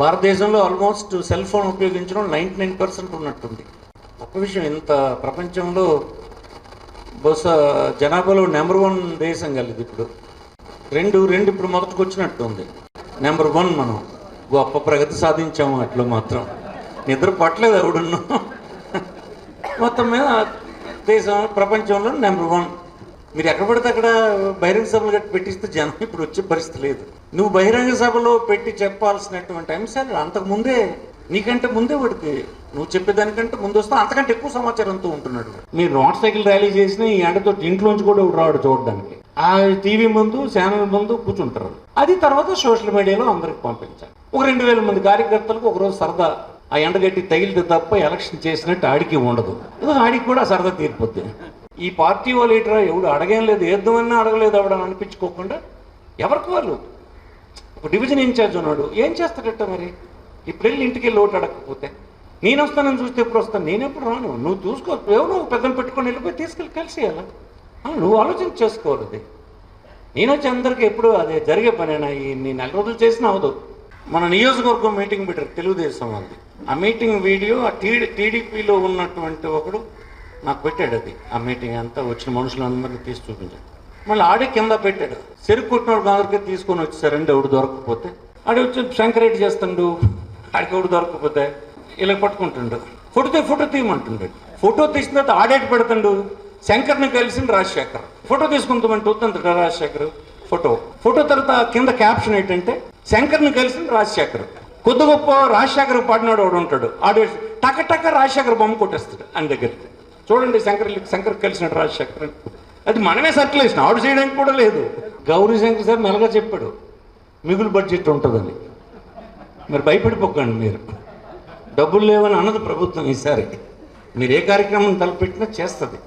భారతదేశంలో almost cell phone ఉపయోగించడం ninety nine percent ఉన్నట్టుంది. ఒక విషయం ఇంత ప్రపంచంలో బహుశా జనాభాలో నెంబర్ వన్ దేశం కలిది ఇప్పుడు. రెండు రెండు ఇప్పుడు మొదటికి వచ్చినట్టు ఉంది నెంబర్ వన్ మనం గొప్ప ప్రగతి సాధించాము అట్లా మాత్రం. నిద్ర పట్టలేదు ఎవడున్నా. మొత్తం మీద దేశం ప్రపంచంలో నెంబర్ వన్. మీరు ఎక్కడ పడితే అక్కడ బహిరంగ సభలు గట్టి పెట్టిస్తే జనం ఇప్పుడు వచ్చే పరిస్థితి లేదు. నువ్వు బహిరంగ సభలో పెట్టి చెప్పాల్సినటువంటి అంశాలు అంతకు ముందే నీకంటే ముందే వాడికి నువ్వు చెప్పేదానికంటే ముందు వస్తా అంతకంటే ఎక్కువ సమాచారంతో ఉంటున్నాడు. మీరు మోటార్ సైకిల్ ర్యాలీ చేసిన ఈ ఎండతో ఇంట్లోంచి కూడా ఎవడు రాడు చూడడానికి. ఆ టీవీ ముందు ఛానల్ ముందు కూర్చుంటారు. అది తర్వాత సోషల్ మీడియాలో అందరికి పంపించాలి. ఒక రెండు వేల మంది కార్యకర్తలకు ఒకరోజు సరదా. ఆ ఎండగట్టి తగిలితే తప్ప ఎలక్షన్ చేసినట్టు ఆడికి ఉండదు. ఆడికి కూడా సరదా తీరిపోద్ది. ఈ పార్టీ వాళ్ళు ఎవడు అడగేం లేదు ఏద్దామన్నా అడగలేదు అవడం అనిపించుకోకుండా ఎవరికి వాళ్ళు? ఒక డివిజన్ ఇన్ఛార్జ్ ఉన్నాడు. ఏం చేస్తాడట మరి? ఇప్పుడు వెళ్ళి ఇంటికి వెళ్ళి ఓటు అడగకపోతే? నేను వస్తానని చూస్తే ఎప్పుడు వస్తాను? నేను ఎప్పుడు రాను? నువ్వు చూసుకో. ఎవరు పెద్దను పెట్టుకొని వెళ్ళిపోయి తీసుకెళ్ళి కలిసి నువ్వు ఆలోచన చేసుకోవాలి అది. నేను వచ్చి అందరికీ ఎప్పుడు అదే జరిగే పనేనా? ఈ నేను నెల రోజులు చేసినా అవదు. మన నియోజకవర్గం మీటింగ్ పెట్టారు తెలుగుదేశం వాళ్ళది. ఆ మీటింగ్ వీడియో ఆ టీడీ టీడీపీలో ఉన్నటువంటి ఒకడు నాకు పెట్టాడు అది. ఆ మీటింగ్ అంతా వచ్చిన మనుషులందరినీ తీసి చూపించాడు మళ్ళీ ఆడే కింద పెట్టాడు. చెరుకు కుట్టినోడు అందరికీ తీసుకొని వచ్చేసారండి ఎవడు దొరకకపోతే? ఆడే వచ్చి శంకరెడ్డి చేస్తుండు. ఆడికి ఎవడు దొరకకపోతే? ఇలా పట్టుకుంటుండు ఫోటోతో ఫోటో తీయమంటుండు. ఫోటో తీసిన తర్వాత ఆడేటి పెడుతుండు? శంకర్ని కలిసింది రాజశేఖర్. ఫోటో తీసుకుంటామంటే వద్దంతట రాజశేఖర్. ఫోటో. ఫోటో తర్వాత కింద క్యాప్షన్ ఏంటంటే శంకర్ని కలిసింది రాజశేఖర్. కొద్ది గొప్ప రాజశేఖర్ పాడినాడు వాడు ఉంటాడు? ఆడు టక టక రాజశేఖర్ బొమ్మ కొట్టేస్తాడు ఆయన దగ్గరికి. చూడండి శంకర్ శంకర్ కలిసినాడు రాజశేఖర్ అది మనమే సర్క్యులేషన్ ఆడు చేయడానికి కూడా లేదు. గౌరీ శంకర్ సార్ మెల్లగా చెప్పాడు మిగులు బడ్జెట్ ఉంటుందని. మరి భయపడిపోకండి మీరు. డబ్బులు లేవని అన్నది ప్రభుత్వం ఈసారి. మీరు ఏ కార్యక్రమం తలపెట్టినా చేస్తుంది.